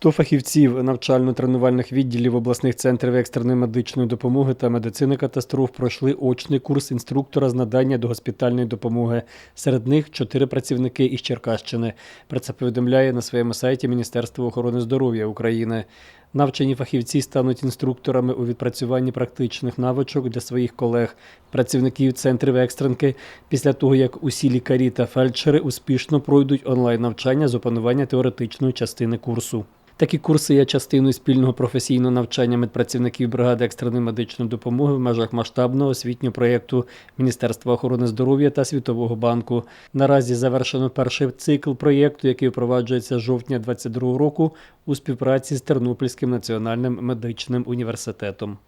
100 фахівців навчально-тренувальних відділів обласних центрів екстреної медичної допомоги та медицини катастроф пройшли очний курс інструктора з надання до госпітальної допомоги. Серед них чотири працівники із Черкащини. Про це повідомляє на своєму сайті Міністерство охорони здоров'я України. Навчені фахівці стануть інструкторами у відпрацюванні практичних навичок для своїх колег, працівників центрів екстренки, після того як усі лікарі та фельдшери успішно пройдуть онлайн навчання з опанування теоретичної частини курсу. Такі курси є частиною спільного професійного навчання медпрацівників бригади екстреної медичної допомоги в межах масштабного освітнього проєкту Міністерства охорони здоров'я та Світового банку. Наразі завершено перший цикл проєкту, який впроваджується з жовтня 2022 року у співпраці з Тернопільським національним медичним університетом.